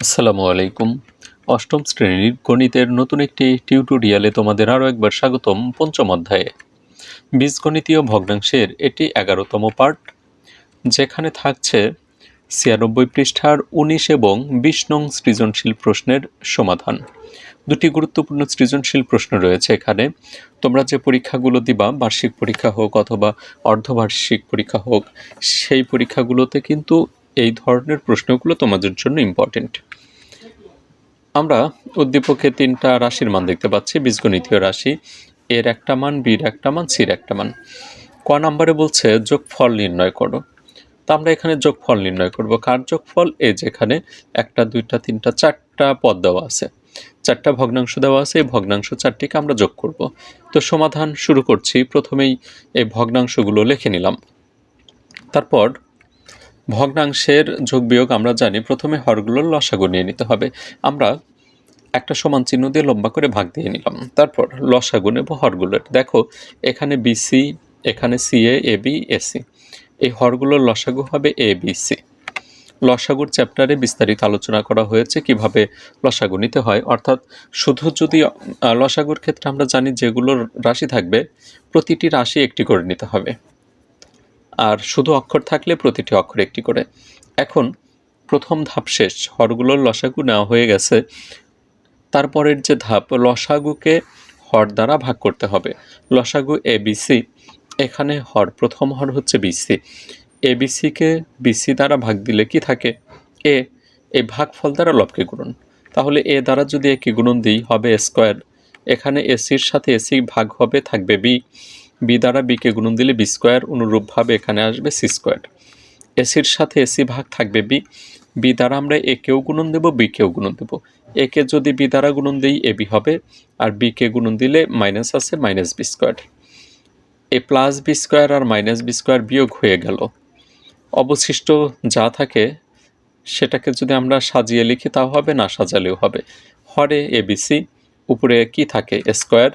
আসসালামু আলাইকুম। অষ্টম শ্রেণির গণিতের নতুন একটি টিউটোরিয়ালে তোমাদের আরও একবার স্বাগতম পঞ্চম অধ্যায়ে। বীজগণিতীয় ভগ্নাংশের এটি এগারোতম পার্ট যেখানে থাকছে ছিয়ানব্বই পৃষ্ঠার উনিশ এবং বিশ নং সৃজনশীল প্রশ্নের সমাধান। দুটি গুরুত্বপূর্ণ সৃজনশীল প্রশ্ন রয়েছে এখানে। তোমরা যে পরীক্ষাগুলো দিবা, বার্ষিক পরীক্ষা হোক অথবা অর্ধবার্ষিক পরীক্ষা হোক, সেই পরীক্ষাগুলোতে কিন্তু এই ধরনের প্রশ্নগুলো তোমাদের জন্য ইম্পর্টেন্ট আমরা উদ্দীপকে তিনটা রাশির মান দেখতে পাচ্ছি, বীজগণিতীয় রাশি। এর একটা মান, বির একটা মান সির একটা মান। ক নাম্বারে বলছে, যোগফল নির্ণয় করো। তো আমরা এখানে যোগফল নির্ণয় করব। কার যোগফল? এই যেখানে একটা, দুইটা, তিনটা, চারটা পদ দেওয়া আছে। চারটা ভগ্নাংশ দেওয়া আছে, এই ভগ্নাংশ চারটিকে আমরা যোগ করব। তো সমাধান শুরু করছি। প্রথমেই এই ভগ্নাংশগুলো লিখে নিলাম। তারপর ভগ্নাংশের যোগ বিয়োগ আমরা জানি, প্রথমে হরগুলোর লসাগু নিয়ে নিতে হবে। আমরা একটা সমান চিহ্ন দিয়ে লম্বা করে ভাগ দিয়ে নিলাম। তারপর লসাগু নেব হরগুলোর। দেখো, এখানে বিসি এখানে সিএ এ বি এসি এই হরগুলোর লসাগু হবে এ বি সি লসাগুর চ্যাপ্টারে বিস্তারিত আলোচনা করা হয়েছে কীভাবে লসাগু নিতে হয়। অর্থাৎ শুধু যদি লসাগুর ক্ষেত্রে আমরা জানি যেগুলোর রাশি থাকবে, প্রতিটি রাশি একটি করে নিতে হবে। আর শুধু অক্ষর থাকলে প্রতিটি অক্ষর একটি করে। এখন প্রথম ধাপ শেষ। হরগুলোর লসাগু নেওয়া হয়ে গেছে। তারপরের যে ধাপ, লসাগুকে হর দ্বারা ভাগ করতে হবে। লসাগু এ বিসি এখানে হর, প্রথম হর হচ্ছে বিসি এ বিসিকে বিসি দ্বারা ভাগ দিলে কি থাকে? এ এই ভাগফল দ্বারা লবকে গুণন। তাহলে এ দ্বারা যদি একে গুণন দিই, হবে স্কোয়ার। এখানে এসির সাথে এসি ভাগ হবে, থাকবে বি বি দ্বারা বিকে গুণন দিলে বি স্কোয়ার অনুরূপভাবে এখানে আসবে সি স্কোয়ার। এসির সাথে এসি ভাগ থাকবে বি। বি দ্বারা আমরা একেও গুণন দেব বিকেও গুণন দেব। একে যদি বি দ্বারা গুণন দিই, এ বি হবে। আর বিকে গুণন দিলে মাইনাস আছে, minus B square. A plus B square R minus B square বিয়োগ হয়ে গেল। অবশিষ্ট যা থাকে, সেটাকে যদি আমরা সাজিয়ে লিখি, তাও হবে না, সাজালেও হবে। হরে এবিসি উপরে কি থাকে স্কোয়ার।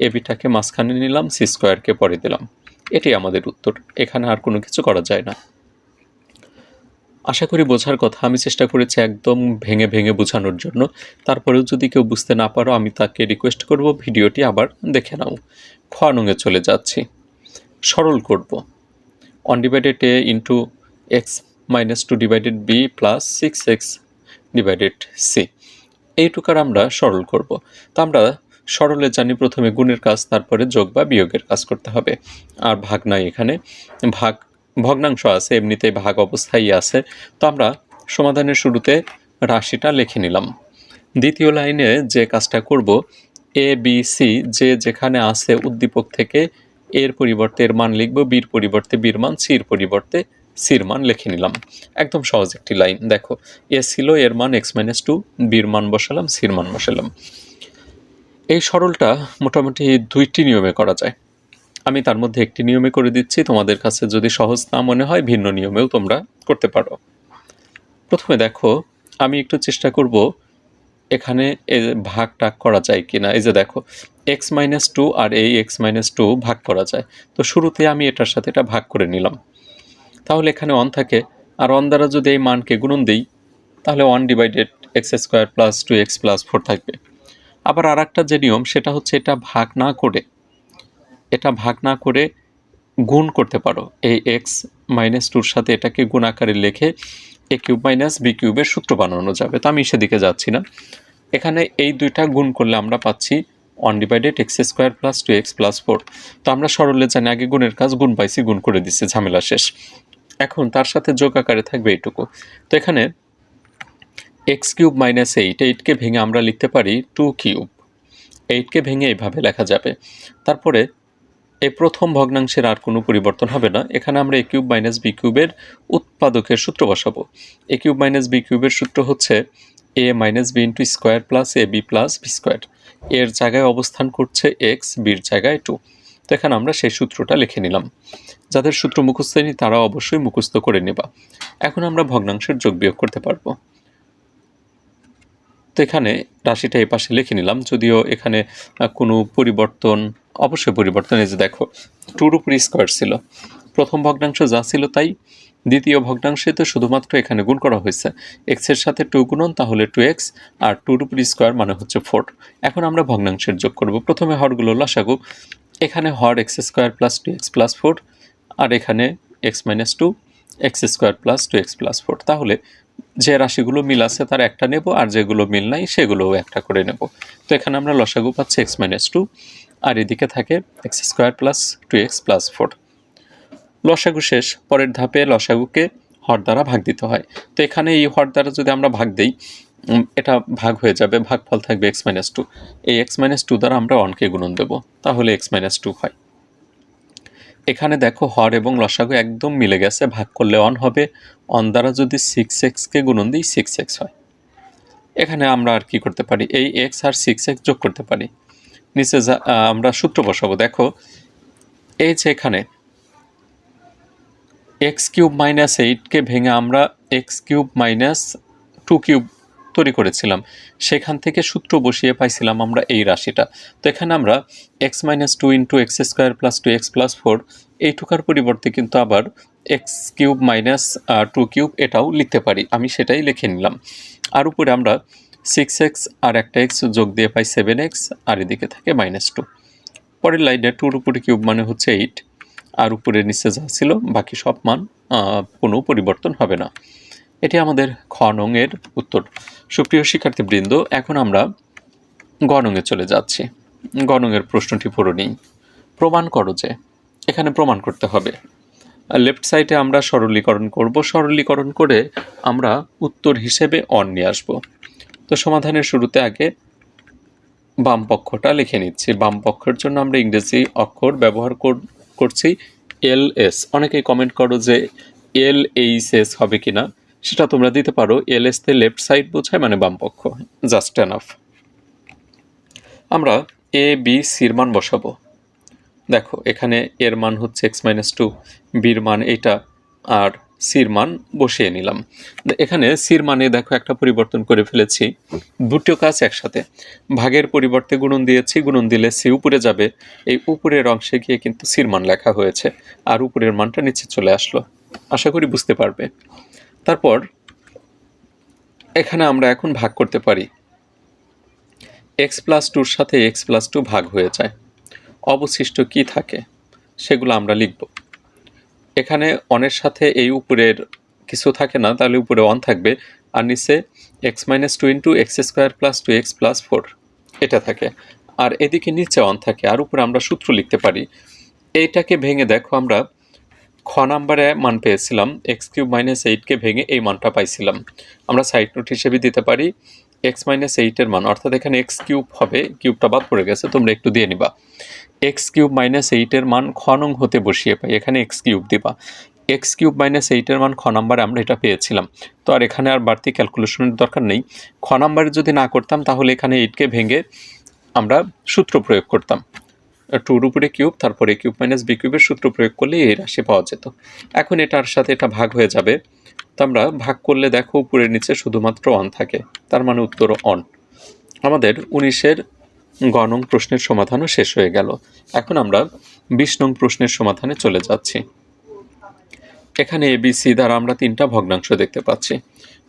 এবিটাকে মাঝখানে নিলাম, সি স্কোয়ারকে পরে দিলাম। এটি আমাদের উত্তর। এখানে আর কোনো কিছু করা যায় না। আশা করি বোঝার কথা। আমি চেষ্টা করেছি একদম ভেঙে ভেঙে বোঝানোর জন্য। তারপরেও যদি কেউ বুঝতে না পারো, আমি তাকে রিকোয়েস্ট করব। ভিডিওটি আবার দেখে নাও। খ নঙে চলে যাচ্ছি। সরল করব। Undivided A into X minus two divided B plus six X divided C এইটুকার আমরা সরল করব। তো আমরা সরলে জানি প্রথমে গুণের কাজ, তারপরে যোগ বা বিয়োগের কাজ করতে হবে। আর ভাগ নাই এখানে। ভাগ, ভগ্নাংশ আছে, এমনিতেই ভাগ অবস্থায় আছে। তো আমরা সমাধানের শুরুতে রাশিটা লিখে নিলাম। দ্বিতীয় লাইনে যে কাজটা করব এ বি সি যে যেখানে আছে উদ্দীপক থেকে এর পরিবর্তে এর মান লিখব বির পরিবর্তে বির মান সির পরিবর্তে সির মান লিখে নিলাম। একদম সহজ একটি লাইন। দেখো এ ছিল, এর মান এক্স মাইনাস টু বির মান বসালাম সির মান বসালাম। এই সরলটা মোটামুটি দুইটি নিয়মে করা যায়। আমি তার মধ্যে একটি নিয়মে করে দিচ্ছি, তোমাদের কাছে যদি সহজ না মনে হয় ভিন্ন নিয়মেও তোমরা করতে পারো। প্রথমে দেখো, আমি একটু চেষ্টা করব এখানে এ ভাগ টাগ করা যায় কি না এই যে দেখো এক্স মাইনাস টু আর এই এক্স মাইনাস টু ভাগ করা যায়। তো শুরুতে আমি এটার সাথে এটা ভাগ করে নিলাম। তাহলে এখানে অন থাকে। আর অন দ্বারা যদি এই মানকে গুণন দিই, তাহলে one divided X square plus two X plus four থাকবে। আবার আর যে নিয়ম, সেটা হচ্ছে এটা ভাগ না করে, এটা ভাগ না করে গুণ করতে পারো। এই এক্স মাইনাস টুর সাথে এটাকে গুণ আকারে লিখে এ কিউব মাইনাস বি কিউবের সূত্র বানানো যাবে। তো আমি সেদিকে যাচ্ছি না। এখানে এই দুইটা গুণ করলে আমরা পাচ্ছি one divided X square plus two X plus four তো আমরা সরলে জানি আগে গুণের কাজ গুণ পাইছি, গুণ করে দিচ্ছি, ঝামেলা শেষ। এখন তার সাথে যোগ আকারে থাকবে এইটুকু। তো এখানে এক্স কিউব মাইনাস এইট এইটকে ভেঙে আমরা লিখতে পারি টু কিউব। এইটকে ভেঙে এইভাবে লেখা যাবে। তারপরে এই প্রথম ভগ্নাংশের আর কোনো পরিবর্তন হবে না। এখানে আমরা এ কিউব মাইনাস বি কিউবের উৎপাদকের সূত্র বসাবো। এ কিউব মাইনাস বি কিউবের সূত্র হচ্ছে A minus B into square plus A B plus B square এর জায়গায় অবস্থান করছে এক্স বির জায়গায় টু তো এখানে আমরা সেই সূত্রটা লিখে নিলাম। যাদের সূত্র মুখস্থ নেই তারা অবশ্যই মুখস্থ করে নেবা। এখন আমরা ভগ্নাংশের যোগ বিয়োগ করতে পারব। তো এখানে রাশিটা এই পাশে লিখে নিলাম। যদিও এখানে কোনো পরিবর্তন, অবশ্যই পরিবর্তন, এই যে দেখো, টুর উপর স্কোয়ার ছিল। প্রথম ভগ্নাংশ যা ছিল তাই, দ্বিতীয় ভগ্নাংশে তো শুধুমাত্র এখানে গুণ করা হয়েছে। এক্সের সাথে টু গুণন, তাহলে টু এক্স, আর টুর উপর স্কোয়ার মানে হচ্ছে ফোর। এখন আমরা ভগ্নাংশের যোগ করব। প্রথমে হরগুলো লসাগু। এখানে হর X square plus two X plus four আর এখানে X minus two X square plus two X plus four. তাহলে যে রাশিগুলো মিল আছে তার একটা নেব, আর যেগুলো মিল নাই সেগুলোও একটা করে নেব। তো এখানে আমরা লসাগু পাচ্ছি এক্স মাইনাস টু, আর এদিকে থাকে X square plus two X plus four. লসাগু শেষ, পরের ধাপে লসাগুকে হর দ্বারা ভাগ দিতে হয়। তো এখানে এই হর দ্বারা যদি আমরা ভাগ দিই এটা ভাগ হয়ে যাবে, ভাগফল থাকবে এক্স মাইনাস টু। এই এক্স মাইনাস টু দ্বারা আমরা ওয়ানকে গুণন দেব, তাহলে এক্স মাইনাস টু হয়। এখানে দেখো হর এবং লসাগু একদম মিলে গেছে, ভাগ করলে অন হবে। অন দ্বারা যদি সিক্স এক্সকে গুণন দিই সিক্স এক্স হয়। এখানে আমরা আর কি করতে পারি? এই এক্স আর সিক্স এক্স যোগ করতে পারি। নিচে আমরা সূত্র বসাবো। দেখো, এই যে এখানে এক্স কিউব মাইনাস এইটকে ভেঙে আমরা X cube minus two cube তৈরি করেছিলাম। সেখান থেকে সূত্র বসিয়ে পাইছিলাম আমরা এই রাশিটা। তো এখানে আমরা X minus two into X square plus two X plus four এইটুকার পরিবর্তে কিন্তু আবার X cube minus two cube এটাও লিখতে পারি। আমি সেটাই লিখে নিলাম। আর উপরে আমরা সিক্স এক্স আর একটা এক্স যোগ দিয়ে পাই সেভেন এক্স আর এদিকে থাকে মাইনাস টু পরের লাইনে টুর উপরে কিউব মানে হচ্ছে এইট আর উপরে নিচে যা ছিল বাকি সব মান কোনো পরিবর্তন হবে না। এটি আমাদের খ নংয়ের উত্তর। সুপ্রিয় শিক্ষার্থীবৃন্দ, এখন আমরা গ নংয়ে চলে যাচ্ছি। গ নংয়ের প্রশ্নটি পুরো নিই। প্রমাণ করো যে, এখানে প্রমাণ করতে হবে। লেফট সাইডে আমরা সরলীকরণ করব, সরলীকরণ করে আমরা উত্তর হিসেবে অন নিয়ে আসব। তো সমাধানের শুরুতে আগে বাম পক্ষটা লিখে নিচ্ছি। বাম পক্ষের জন্য আমরা ইংরেজি অক্ষর ব্যবহার করছি এল এস। অনেকেই কমেন্ট করো যে এল এইচ এস হবে কিনা। সেটা তোমরা দিতে পারো। এল এস তে লেফট সাইড বোঝায় মানে বাম পক্ষ। জাস্ট এনাফ আমরা এ বি সির মান বসাবো। দেখো, এখানে এর মান হচ্ছে এক্স মাইনাস টু বির মান এইটা আর সির মান বসিয়ে নিলাম। এখানে সির মানে দেখো একটা পরিবর্তন করে ফেলেছি। দুটো কাজ একসাথে। ভাগের পরিবর্তে গুণন দিয়েছি, গুণন দিলে সি উপরে যাবে। এই উপরের অংশে গিয়ে কিন্তু সির মান লেখা হয়েছে। আর উপরের মানটা নিচে চলে আসলো। আশা করি বুঝতে পারবে। তারপর এখানে আমরা এখন ভাগ করতে পারি। এক্স প্লাস টুর সাথে এক্স প্লাস টু ভাগ হয়ে যায়। অবশিষ্ট কি থাকে সেগুলো আমরা লিখব। এখানে অনের সাথে এই উপরের কিছু থাকে না, তাহলে উপরে অন থাকবে। আর নিচে X minus two into X square plus two X plus four এটা থাকে। আর এদিকে নিচে অন থাকে। আর উপরে আমরা সূত্র লিখতে পারি। এইটাকে ভেঙে দেখো আমরা খ নাম্বারে মান পেয়েছিলাম এক্স কিউব মাইনাস এইটকে ভেঙে এই মানটা পাইছিলাম। আমরা সাইড নোট হিসেবে দিতে পারি এক্স মাইনাস এইটের মান, অর্থাৎ এখানে এক্স কিউব হবে, কিউবটা বাদ পড়ে গেছে, তোমরা একটু দিয়ে নিবা। এক্স কিউব মাইনাস এইটের মান খ নং হতে বসিয়ে পাই, এখানে এক্স কিউব দিবা। এক্স কিউব মাইনাস এইটের মান খ নাম্বারে আমরা এটা পেয়েছিলাম। তো আর এখানে আর বাড়তি ক্যালকুলেশনের দরকার নেই। খ নাম্বারে যদি না করতাম, তাহলে এখানে এইটকে ভেঙে আমরা সূত্র প্রয়োগ করতাম। টুর উপরে কিউব তারপরে কিউব মাইনাস বি কিউবের সূত্র প্রয়োগ করলে এই রাশি পাওয়া যেত। এখন এটার সাথে এটা ভাগ হয়ে যাবে। তো আমরা ভাগ করলে দেখো উপরের নিচে শুধুমাত্র অন থাকে, তার মানে উত্তর অন আমাদের উনিশের গণং প্রশ্নের সমাধানও শেষ হয়ে গেল। এখন আমরা বিশ নং প্রশ্নের সমাধানে চলে যাচ্ছি। এখানে এবিসি দ্বারা আমরা তিনটা ভগ্নাংশ দেখতে পাচ্ছি।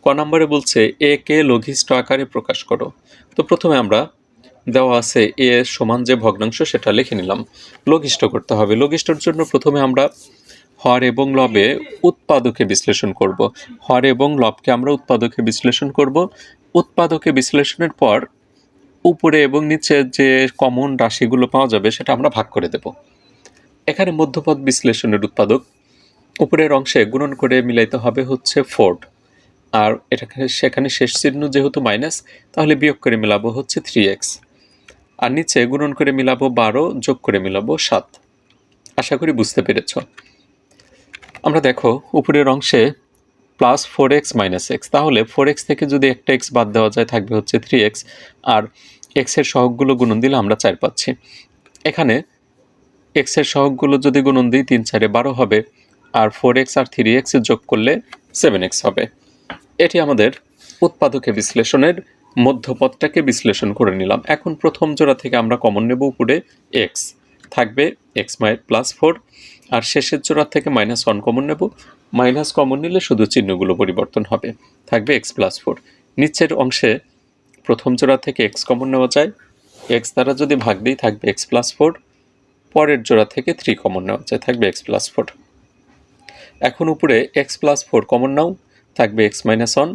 ক নম্বরে বলছে এ কে লঘিষ্ঠ আকারে প্রকাশ করো। তো প্রথমে আমরা দেওয়া আছে, এ সমান যে ভগ্নাংশ সেটা লিখে নিলাম। লঘিষ্ঠ করতে হবে। লঘিষ্ঠর জন্য প্রথমে আমরা হর এবং লবে উৎপাদকে বিশ্লেষণ করব। হর এবং লবকে আমরা উৎপাদকে বিশ্লেষণ করব। উৎপাদকে বিশ্লেষণের পর উপরে এবং নিচে যে কমন রাশিগুলো পাওয়া যাবে সেটা আমরা ভাগ করে দেব। এখানে মধ্যপদ বিশ্লেষণের উৎপাদক। উপরের অংশে গুণন করে মিলাইতে হবে হচ্ছে ফোর্ড আর এটাকে সেখানে শেষ চিহ্ন যেহেতু মাইনাস, তাহলে বিয়োগ করে মিলাবো হচ্ছে থ্রি এক্স। আর নিচে গুণন করে মিলাবো বারো, যোগ করে মিলাবো সাত। আশা করি বুঝতে পেরেছ। আমরা দেখো, উপরের অংশে plus four X minus X তাহলে ফোর এক্স থেকে যদি একটা এক্স বাদ দেওয়া যায়, থাকবে হচ্ছে থ্রি এক্স আর এক্সের সহগগুলো গুণন দিলে আমরা চার পাচ্ছি। এখানে এক্সের সহগগুলো যদি গুণন দিই, তিন চারে বারো হবে। আর ফোর এক্স আর থ্রি এক্স যোগ করলে সেভেন এক্স হবে। এটি আমাদের উৎপাদকে বিশ্লেষণের মধ্যপদটাকে বিশ্লেষণ করে নিলাম। এখন প্রথম জোড়া থেকে আমরা কমন নেব উপরে এক্স থাকবে এক্স মাই প্লাস ফোর আর শেষের জোড়া থেকে মাইনাস ওয়ান কমন নেব। মাইনাস কমন নিলে শুধু চিহ্নগুলো পরিবর্তন হবে। থাকবে এক্স প্লাস ফোর নিচের অংশে প্রথম জোড়া থেকে এক্স কমন নেওয়া যায়। এক্স দ্বারা যদি ভাগ দিই থাকবে এক্স প্লাস ফোর পরের জোড়া থেকে থ্রি কমন নেওয়া যায়। থাকবে এক্স প্লাস ফোর এখন উপরে এক্স প্লাস ফোর কমন নাও। থাকবে এক্স মাইনাস ওয়ান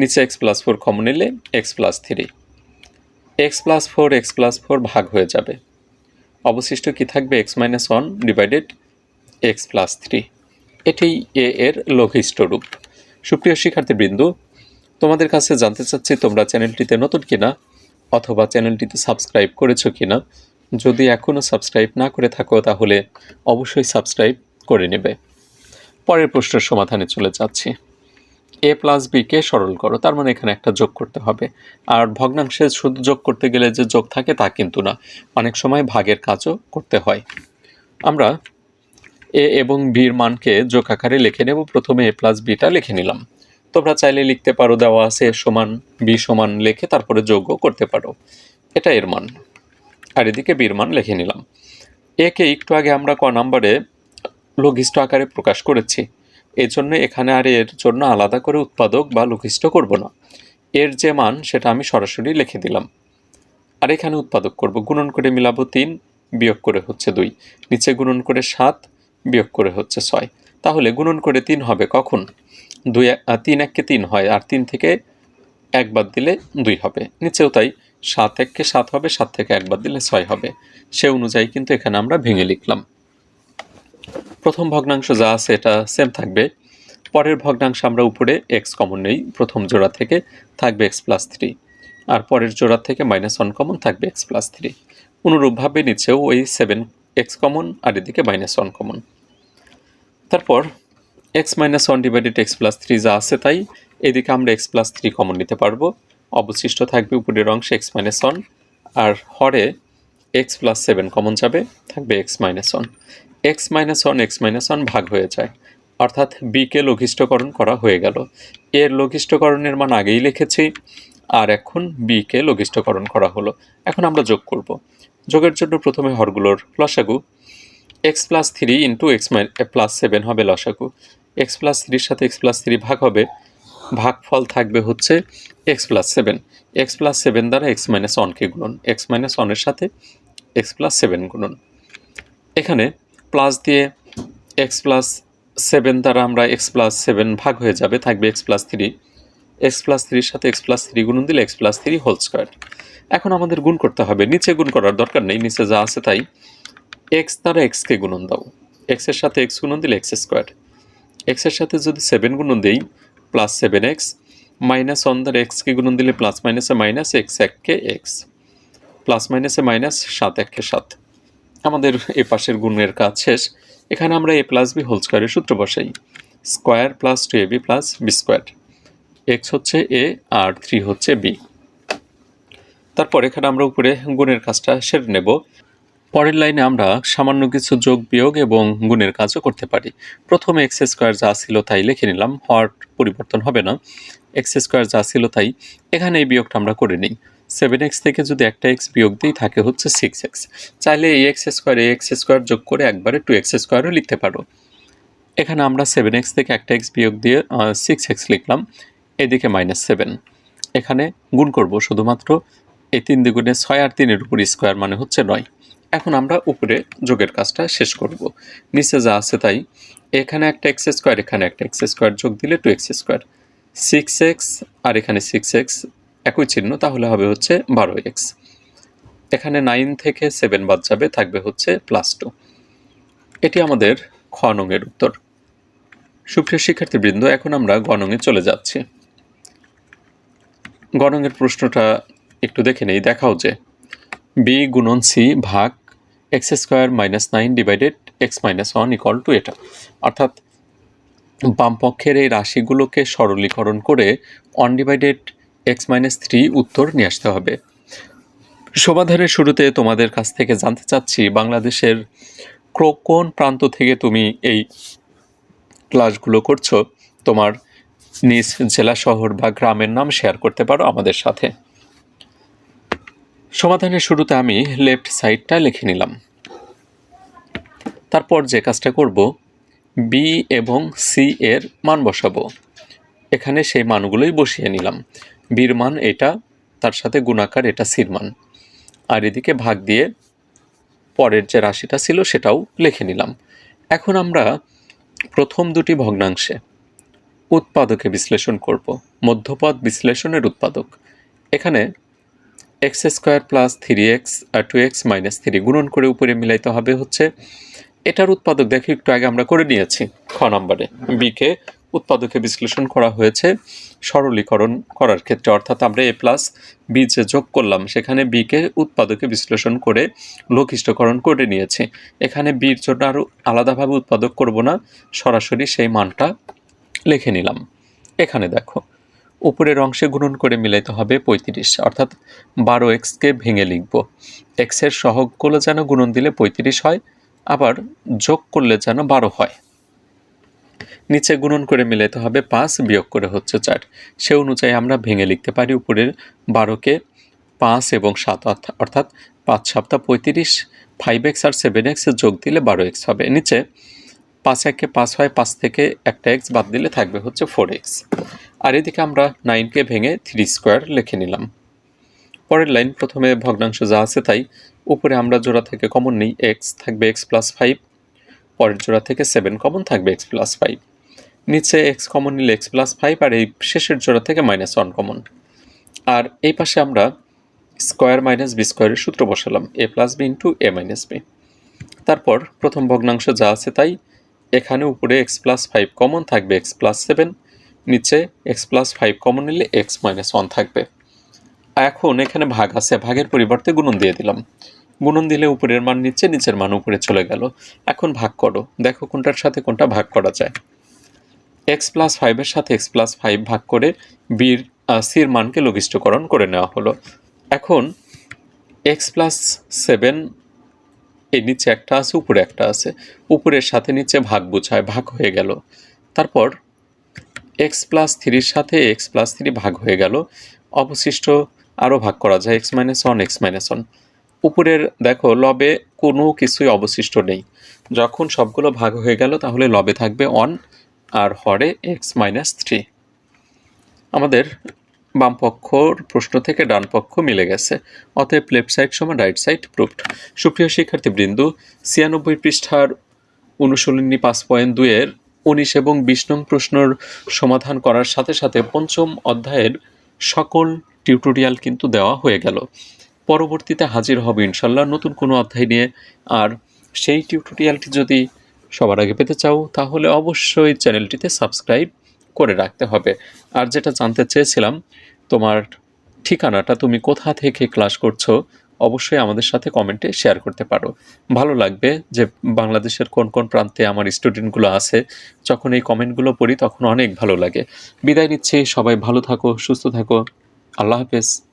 নিচে এক্স প্লাস ফোর কমন নিলে X plus three X plus four X plus four ভাগ হয়ে যাবে। অবশিষ্ট কি থাকবে? X minus one divided X plus three এটি এ এর লঘিষ্ঠ রূপ। সুপ্রিয় শিক্ষার্থীবৃন্দ, তোমাদের কাছে জানতে চাচ্ছি তোমরা চ্যানেলটিতে নতুন কিনা অথবা চ্যানেলটিতে সাবস্ক্রাইব করেছ কিনা। যদি এখনও সাবস্ক্রাইব না করে থাকো, তাহলে অবশ্যই সাবস্ক্রাইব করে নেবে। পরের প্রশ্নের সমাধানে চলে যাচ্ছি। এ প্লাস বিকে সরল করো, তার মানে এখানে একটা যোগ করতে হবে। আর ভগ্নাংশে শুধু যোগ করতে গেলে যে যোগ থাকে তা কিন্তু না, অনেক সময় ভাগের কাজও করতে হয়। আমরা এ এবং বির মানকে যোগ আকারে লিখে নেব, প্রথমে এ প্লাস বিটা লিখে নিলাম। তোমরা চাইলে লিখতে পারো, দেওয়া আছে এ সমান বি সমান লিখে তারপরে যোগও করতে পারো। এটা এর মান। আর এদিকে বির মান লিখে নিলাম। একে একটু আগে আমরা ক নাম্বারে লঘিষ্ঠ আকারে প্রকাশ করেছি। এই জন্য এখানে আর এর জন্য আলাদা করে উৎপাদক বা লঘিষ্ঠ করব না। এর যে মান, সেটা আমি সরাসরি লিখে দিলাম। আর এখানে উৎপাদক করব। গুণন করে মিলাবো তিন, বিয়োগ করে হচ্ছে দুই। নিচে গুণন করে সাত, বিয়োগ করে হচ্ছে ছয়। তাহলে গুণন করে তিন হবে কখন? দুই তিন এককে তিন হয়, আর তিন থেকে এক বাদ দিলে দুই হবে। নিচেও তাই সাত এককে সাত হবে, সাত থেকে এক বাদ দিলে ছয় হবে। সে অনুযায়ী কিন্তু এখানে আমরা ভেঙে লিখলাম। প্রথম ভগ্নাংশ যা আছে এটা সেম থাকবে। পরের ভগ্নাংশ আমরা উপরে এক্স কমন নেই, প্রথম জোড়া থেকে থাকবে এক্স প্লাস থ্রি আর পরের জোড়া থেকে মাইনাস ওয়ান কমন থাকবে এক্স প্লাস থ্রি অনুরূপভাবে নিচেও ওই সেভেন এক্স কমন আর এদিকে মাইনাস ওয়ান কমন তারপর X minus one divided X plus three যা আছে তাই এদিকে আমরা এক্স প্লাস থ্রি কমন নিতে পারব। অবশিষ্ট থাকবে উপরের অংশে এক্স মাইনাস ওয়ান আর হরে এক্স প্লাস সেভেন কমন যাবে, থাকবে X minus one X minus one, X minus one ভাগ হয়ে যায়। অর্থাৎ বিকে লঘিষ্ঠকরণ করা হয়ে গেল। এর লঘিষ্ঠকরণের মান আগেই লিখেছি, আর এখন বিকে লঘিষ্ঠকরণ করা হলো। এখন আমরা যোগ করব। যোগের জন্য প্রথমে হরগুলোর লসাগু। X plus three into X minus plus seven হবে লসাগু। এক্স প্লাস থ্রির সাথে এক্স প্লাস থ্রি ভাগ হবে। ভাগফল থাকবে হচ্ছে X plus seven. X plus seven দ্বারা এক্স মাইনাস ওয়ানকে গুণন। এক্স মাইনাস ওয়ানের সাথে এক্স প্লাস সেভেন গুণন। এখানে প্লাস দিয়ে এক্স প্লাস সেভেন দ্বারা আমরা এক্স প্লাস সেভেন ভাগ হয়ে যাবে, থাকবে X plus three. X plus থ্রির সাথে এক্স প্লাস থ্রি গুণন দিলে X plus three whole square. এখন আমাদের গুণ করতে হবে, নিচে গুণ করার দরকার নেই, নিচে যা আছে তাই। এক্স দ্বারা এক্সকে গুণন দাও এক্সের সাথে এক্স গুণন দিলে এক্স স্কোয়ার। এক্সের সাথে যদি সেভেন গুণন দিই, plus seven X, minus one দ্বারা এক্সকে গুণন দিলে প্লাস মাইনাসে মাইনাস এক্স এককে এক্স, প্লাস মাইনাসে মাইনাস সাত এককে সাত। আমাদের এ পাশের গুণের কাজ শেষ। এখানে আমরা এ প্লাস বি হোল স্কোয়ারের সূত্র বসাই। Square plus two A B plus B square X হচ্ছে এ আর থ্রি হচ্ছে বি তারপর এখানে আমরা উপরে গুণের কাজটা সেরে নেব। পরের লাইনে আমরা সামান্য কিছু যোগ, বিয়োগ এবং গুণের কাজও করতে পারি। প্রথমে এক্স স্কোয়ার যা ছিল তাই লিখে নিলাম, হওয়ার পরিবর্তন হবে না। এক্স স্কোয়ার যা ছিল তাই, এখানে এই বিয়োগটা আমরা করে নিই। সেভেন এক্স থেকে যদি একটা এক্স বিয়োগ দিই, থাকে হচ্ছে সিক্স এক্স চাইলে এই এক্স স্কোয়ার এই এক্স স্কোয়ার যোগ করে একবারে টু এক্স স্কোয়ারও লিখতে পারো। এখানে আমরা সেভেন এক্স থেকে একটা এক্স বিয়োগ দিয়ে সিক্স এক্স লিখলাম, এদিকে মাইনাস সেভেন এখানে গুণ করব শুধুমাত্র এই তিন দ্বিগুণে ছয় আর তিনের উপর স্কোয়ার মানে হচ্ছে নয়। এখন আমরা উপরে যোগের কাজটা শেষ করব। নিচে যা আছে তাই। এখানে একটা এক্স স্কোয়ার এখানে একটা এক্স স্কোয়ার যোগ দিলে two X square six X আর এখানে সিক্স এক্স একই চিহ্ন, তাহলে হবে হচ্ছে বারো এক্স। এখানে নাইন থেকে সেভেন বাদ যাবে, থাকবে হচ্ছে প্লাস টু এটি আমাদের খ নংয়ের উত্তর। সুপ্রিয় শিক্ষার্থীবৃন্দ, এখন আমরা গণঙে চলে যাচ্ছি। গণঙের প্রশ্নটা একটু দেখে নেই, দেখাও যে। বি গুণন সি ভাগ X square minus nine divided X minus one equal two এটা অর্থাৎ বামপক্ষের এই রাশিগুলোকে সরলীকরণ করে অনডিভাইডেড এক্স মাইনাস থ্রি উত্তর নিয়ে আসতে হবে। সমাধানের শুরুতে তোমাদের কাছ থেকে জানতে চাচ্ছি, বাংলাদেশের কোন প্রান্ত থেকে তুমি এই ক্লাসগুলো করছ? তোমার নিজ জেলা, শহর বা গ্রামের নাম শেয়ার করতে পারো আমাদের সাথে। সমাধানের শুরুতে আমি লেফট সাইডটা লিখে নিলাম। তারপর যে কাজটা করব বি এবং সি এর মান বসাবো। এখানে সেই মানগুলোই বসিয়ে নিলাম। বির মান এটা, তার সাথে গুণাকার এটা সির মান আর এদিকে ভাগ দিয়ে পরের যে রাশিটা ছিল সেটাও লিখে নিলাম। এখন আমরা প্রথম দুটি ভগ্নাংশে উৎপাদকে বিশ্লেষণ করব। মধ্যপদ বিশ্লেষণের উৎপাদক। এখানে X square plus three X আর টু এক্স মাইনাস থ্রি গুণন করে উপরে মিলাইতে হবে হচ্ছে, এটার উৎপাদক দেখো একটু আগে আমরা করে নিয়েছি, খ নম্বরে। বিকে উৎপাদকে বিশ্লেষণ করা হয়েছে সরলীকরণ করার ক্ষেত্রে। অর্থাৎ আমরা এ প্লাস বি যে যোগ করলাম, সেখানে বিকে উৎপাদকে বিশ্লেষণ করে লঘিষ্ঠকরণ করে নিয়েছি। এখানে বির জন্য আরও আলাদাভাবে উৎপাদক করব না, সরাসরি সেই মানটা লিখে নিলাম। এখানে দেখো, উপরের অংশে গুণন করে মিলাইতে হবে পঁয়ত্রিশ, অর্থাৎ বারো এক্সকে ভেঙে লিখব। এক্সের সহগগুলো যেন গুণন দিলে পঁয়ত্রিশ হয়, আবার যোগ করলে যেন বারো হয়। নিচে গুণন করে মিলাইতে হবে পাঁচ বিয়োগ করে হচ্ছে চার। সে অনুযায়ী আমরা ভেঙে লিখতে পারি উপরের বারোকে পাঁচ এবং সাত, অর্থা- অর্থাৎ পাঁচ সপ্তাহ পঁয়ত্রিশ ফাইভ এক্স আর সেভেন এক্স যোগ দিলে বারো এক্স হবে। নিচে পাঁচ একে পাঁচ হয়, পাঁচ থেকে একটা এক্স বাদ দিলে থাকবে হচ্ছে ফোর এক্স আর এদিকে আমরা নাইনকে ভেঙে থ্রি স্কোয়ার লিখে নিলাম। পরের লাইন প্রথমে ভগ্নাংশ যা আছে তাই। উপরে আমরা জোড়া থেকে কমন নিই এক্স থাকবে এক্স প্লাস ফাইভ পরের জোড়া থেকে সেভেন কমন থাকবে এক্স প্লাস ফাইভ নিচে এক্স কমন নিলে এক্স প্লাস ফাইভ আর এই শেষের জোড়া থেকে মাইনাস ওয়ান কমন আর এই পাশে আমরা স্কোয়ার মাইনাস বি স্কোয়ারের সূত্র বসালাম a plus b into a minus b তারপর প্রথম ভগ্নাংশ যা আছে তাই, এখানে উপরে এক্স প্লাস ফাইভ কমন থাকবে এক্স প্লাস সেভেন নিচে এক্স প্লাস ফাইভ কমন নিলে এক্স মাইনাস ওয়ান থাকবে। এখন এখানে ভাগ আছে, ভাগের পরিবর্তে গুণন দিয়ে দিলাম। গুণন দিলে উপরের মান নিচে, নিচের মান উপরে চলে গেল। এখন ভাগ করো, দেখো কোনটার সাথে কোনটা ভাগ করা যায়। এক্স প্লাস ফাইভের সাথে এক্স প্লাস ফাইভ ভাগ করে বির সির মানকে লঘিষ্ঠকরণ করে নেওয়া হলো। এখন এক্স প্লাস সেভেন এর নিচে একটা আছে, উপরে একটা আছে। উপরের সাথে নিচে ভাগ বোঝায় ভাগ হয়ে গেল। তারপর এক্স প্লাস থ্রির সাথে এক্স প্লাস থ্রি ভাগ হয়ে গেল। অবশিষ্ট আরও ভাগ করা যায় x minus one x minus one উপরের দেখো, লবে কোনো কিছুই অবশিষ্ট নেই। যখন সবগুলো ভাগ হয়ে গেল, তাহলে লবে থাকবে ওয়ান আর হরে এক্স মাইনাস থ্রি আমাদের বাম পক্ষর প্রশ্ন থেকে ডান পক্ষ মিলে গেছে। অতএব লেফট সাইড সমান রাইট সাইড প্রুফড সুপ্রিয় শিক্ষার্থীবৃন্দ, ছিয়ানব্বই পৃষ্ঠার অনুশীলনী পাঁচ পয়েন্ট দুইয়ের উনিশ এবং বিশ নং প্রশ্নর সমাধান করার সাথে সাথে পঞ্চম অধ্যায়ের সকল টিউটোরিয়াল কিন্তু দেওয়া হয়ে গেল। পরবর্তীতে হাজির হবে ইনশাল্লাহ নতুন কোনো অধ্যায় নিয়ে। আর সেই টিউটোরিয়ালটি যদি সবার আগে পেতে চাও, তাহলে অবশ্যই চ্যানেলটিতে সাবস্ক্রাইব করে রাখতে হবে। আর যেটা জানতে চেয়েছিলাম, তোমার ঠিকানাটা তুমি কোথা থেকে ক্লাস করছ, অবশ্যই আমাদের সাথে কমেন্টে শেয়ার করতে পারো। ভালো লাগবে যে বাংলাদেশের কোন কোন প্রান্তে আমার স্টুডেন্টগুলো আছে, যখন এই কমেন্টগুলো পড়ি তখন অনেক ভালো লাগে। বিদায় নিচ্ছি, সবাই ভালো থাকো, সুস্থ থাকো, আল্লাহ হাফেজ।